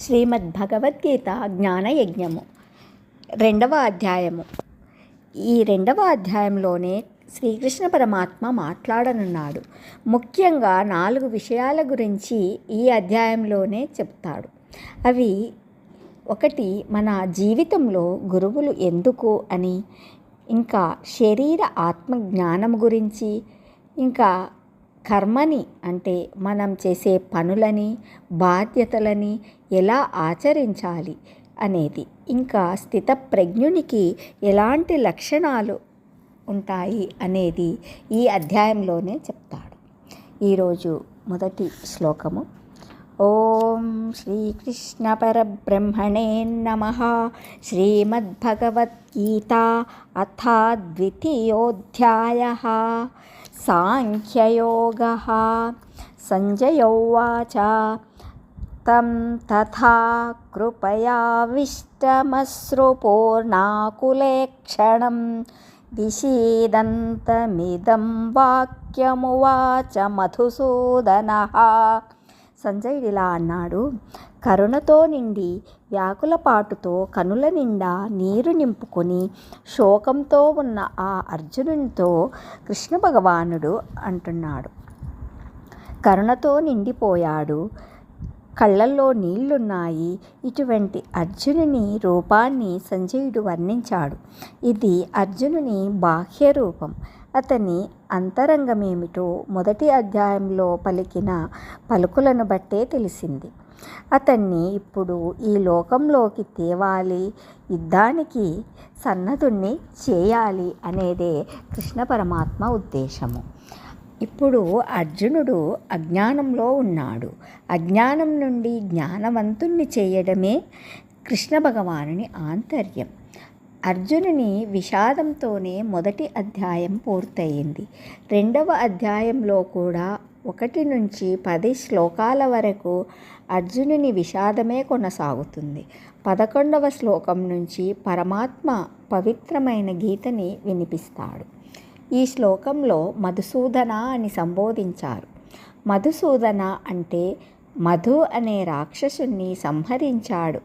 శ్రీమద్ భగవద్గీత జ్ఞానయజ్ఞము. రెండవ అధ్యాయము. ఈ రెండవ అధ్యాయంలోనే శ్రీకృష్ణ పరమాత్మ మాట్లాడనున్నాడు. ముఖ్యంగా నాలుగు విషయాల గురించి ఈ అధ్యాయంలోనే చెప్తాడు. అవి ఒకటి మన జీవితంలో గురువులు ఎందుకు అని ఇంకా శరీర ఆత్మ జ్ఞానం గురించి ఇంకా కర్మని అంటే మనం చేసే పనులని బాధ్యతలని ఎలా ఆచరించాలి అనేది. ఇంకా స్థితప్రజ్ఞునికి ఎలాంటి లక్షణాలు ఉంటాయి అనేది ఈ అధ్యాయంలోనే చెప్తాడు. ఈరోజు మొదటి శ్లోకము. ఓం శ్రీకృష్ణ పరబ్రహ్మణే నమ. శ్రీమద్భగవద్గీత అథా ద్వితీయోధ్యాయ साङ्ख्ययोगः। सञ्जय उवाच। तं तथा कृपयाविष्टमश्रुपूर्णाकुलेक्षणं विषीदन्तमिदं वाक्यमुवाच मधुसूदनः। సంజయుడిలా అన్నాడు. కరుణతో నిండి వ్యాకుల పాటుతో కనుల నిండా నీరు నింపుకొని శోకంతో ఉన్న ఆ అర్జునునితో కృష్ణ భగవానుడు అంటున్నాడు. కరుణతో నిండిపోయాడు. కళ్ళల్లో నీళ్ళున్నాయి. ఇటువంటి అర్జునుని రూపాన్ని సంజయుడు వర్ణించాడు. ఇది అర్జునుని బాహ్య రూపం. అతని అంతరంగమేమిటో మొదటి అధ్యాయంలో పలికిన పలుకులను బట్టే తెలిసింది. అతన్ని ఇప్పుడు ఈ లోకంలోకి తేవాలి యుద్ధానికి సన్నదుణ్ణి చేయాలి అనేదే కృష్ణ పరమాత్మ ఉద్దేశము. ఇప్పుడు అర్జునుడు అజ్ఞానంలో ఉన్నాడు. అజ్ఞానం నుండి జ్ఞానవంతుణ్ణి చేయడమే కృష్ణ భగవానుని ఆంతర్యం. అర్జునుని విషాదంతోనే మొదటి అధ్యాయం పూర్తయింది. రెండవ అధ్యాయంలో కూడా ఒకటి నుంచి పది శ్లోకాల వరకు అర్జునుని విషాదమే కొనసాగుతుంది. పదకొండవ శ్లోకం నుంచి పరమాత్మ పవిత్రమైన గీతని వినిపిస్తాడు. ఈ శ్లోకంలో మధుసూదన అని సంబోధించారు. మధుసూదన అంటే మధు అనే రాక్షసుని సంహరించాడు.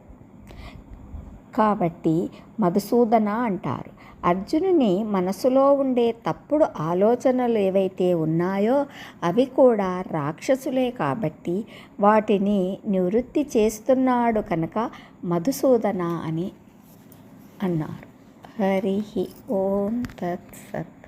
కాబట్టి మధుసూదన అంటారు. అర్జునుని మనసులో ఉండే తప్పుడు ఆలోచనలు ఏవైతే ఉన్నాయో అవి కూడా రాక్షసులే కాబట్టి వాటిని నివృత్తి చేస్తున్నాడు కనుక మధుసూదన అని అన్నారు. హరి ఓం తత్సత్